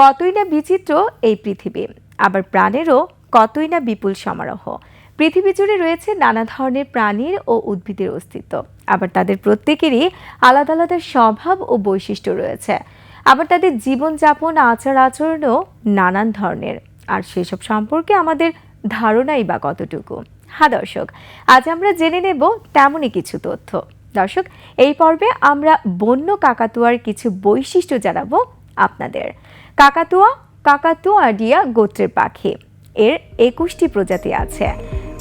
কতই না বিচিত্র এই পৃথিবী। আবার প্রাণেরও কতই না বিপুল সমারোহ। পৃথিবী জুড়ে রয়েছে নানা ধরনের প্রাণীর ও উদ্ভিদের অস্তিত্ব। আবার তাদের প্রত্যেকেরই আলাদা আলাদা স্বভাব ও বৈশিষ্ট্য রয়েছে। আবার তাদের জীবনযাপন, আচার আচরণও নানান ধরনের। আর সেসব সম্পর্কে আমাদের ধারণাই বা কতটুকু? হ্যাঁ দর্শক, আজ আমরা জেনে নেব তেমনই কিছু তথ্য। দর্শক, এই পর্বে আমরা বন্য কাকাতুয়ার কিছু বৈশিষ্ট্য জানাব আপনাদের। কাকাতুয়া কাকাতুয়াডিয়া গোত্রের পাখি। এর একুশটি প্রজাতি আছে।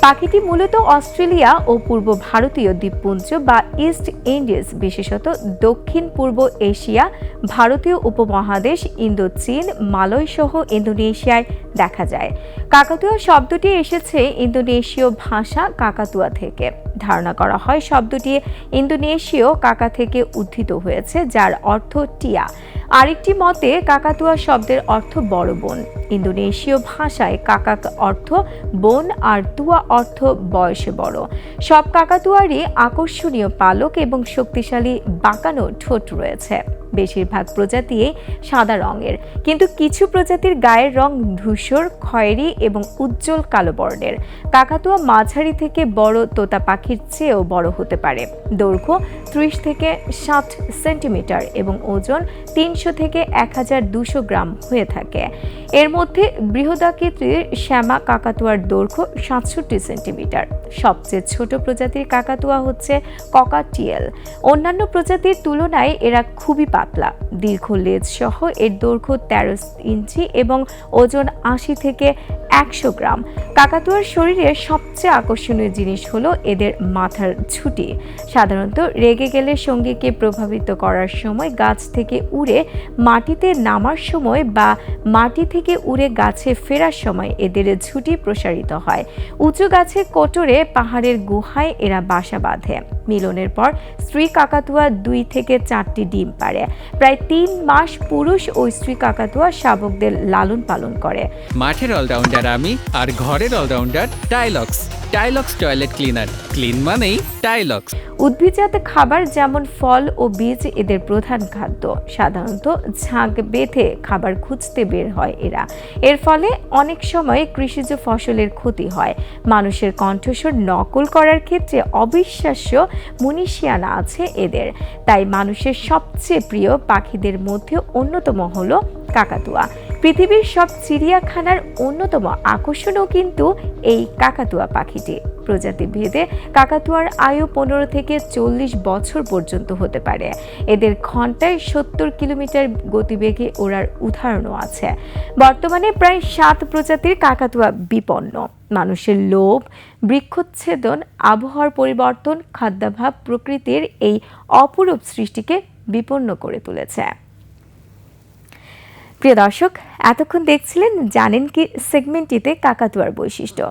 পাখিটি মূলত অস্ট্রেলিয়া ও পূর্ব ভারতীয় দ্বীপপুঞ্জ বা ইস্ট ইন্ডিজ, বিশেষত দক্ষিণ পূর্ব এশিয়া, ভারতীয় উপমহাদেশ, ইন্দোচীন মালয় সহ ইন্দোনেশিয়ায় দেখা যায়। কাকাতুয়া শব্দটি এসেছে ইন্দোনেশীয় ভাষা কাকাতুয়া থেকে। ধারণা করা হয় শব্দটি ইন্দোনেশীয় কাকা থেকে উদ্ধৃত হয়েছে, যার অর্থ টিয়া। আরেকটি মতে, কাকাতুয়া শব্দের অর্থ বড় বোন। ইন্দোনেশীয় ভাষায় কাকা অর্থ বোন আর তুয়া অর্থ বয়সে বড়। সব কাকাতুয়ারই আকর্ষণীয় পালক এবং শক্তিশালী বাঁকানো ঠোঁট রয়েছে। বেশিরভাগ প্রজাতি সাদা রঙের। কিন্তু কিছু প্রজাতির গায়ের রং ধূসর, খয়েরি এবং উজ্জ্বল কালো বর্ণের। কাকাতুয়া মাঝারি থেকে বড় তোতা পাখির চেয়েও বড় হতে পারে। দৈর্ঘ্য ত্রিশ থেকে ষাট সেন্টিমিটার এবং ওজন তিনশো থেকে এক হাজার দুশো গ্রাম হয়ে থাকে। এর মধ্যে বৃহদাকৃতির শ্যামা কাকাতুয়ার দৈর্ঘ্য সাতষট্টি সেন্টিমিটার। সবচেয়ে ছোট প্রজাতির কাকাতুয়া হচ্ছে ককাটিয়েল অন্যান্য প্রজাতির তুলনায় এরা খুবই পাতলা। দীর্ঘ লেজ সহ এর দৈর্ঘ্য তেরো ইঞ্চি এবং ওজন আশি থেকে একশো গ্রাম। কাকাতুয়ার শরীরের সবচেয়ে আকর্ষণীয় জিনিস হলো এদের মাথার ঝুঁটি। সাধারণত রেগে গেলে সঙ্গীকে প্রভাবিত করার সময় গাছ থেকে উড়ে মাটিতে নামার সময় বা মাটি থেকে উড়ে গাছে ফেরার সময় এদের ঝুঁটি প্রসারিত হয়। উঁচু গাছের কোটরে পাহাড়ের গুহায় এরা বাসা বাঁধে। মিলনের পর স্ত্রী কাকাতুয়া দুই থেকে চারটি ডিম পারে প্রায় তিন মাস পুরুষ ও স্ত্রী কাকাতুয়া শাবকদের লালন পালন করে। মাঠের অলরাউন্ডার আমি আর ঘরের allrounder Tylox. Tylox toilet cleaner. Clean মানেই টাইলক্স। উদ্ভিদজাত খাবার যেমন ফল ও বীজ এদের প্রধান খাদ্য। সাধারণত ঝাঁক বেঁধে খাবার খুঁজতে বের হয় এরা। এর ফলে অনেক সময় কৃষিজ ফসলের ক্ষতি হয়। মানুষের কণ্ঠস্বর নকল করার ক্ষেত্রে অবিশ্বাস্য মুনিশিয়ানা আছে এদের। তাই মানুষের সবচেয়ে প্রিয় পাখিদের মধ্যে অন্যতম হলো কাকাতুয়া। পৃথিবীর সব চিড়িয়াখানার অন্যতম আকর্ষণও কিন্তু এই কাকাতুয়া পাখিটি। প্রজাতি ভেদে কাকাতুয়ার আয়ু পনেরো থেকে চল্লিশ বছর পর্যন্ত হতে পারে। এদের ঘন্টায় সত্তর কিলোমিটার গতিবেগে ওড়ার উদাহরণও আছে। বর্তমানে প্রায় সাত প্রজাতির কাকাতুয়া বিপন্ন। মানুষের লোভ, বৃক্ষচ্ছেদন, আবহাওয়ার পরিবর্তন, খাদ্যাভাব প্রকৃতির এই অপরূপ সৃষ্টিকে বিপন্ন করে তুলেছে। প্রিয় দর্শক এতক্ষণ দেখছিলেন জানেন কি সেগমেন্টটিতে কাকাতুয়ার বৈশিষ্ট্য।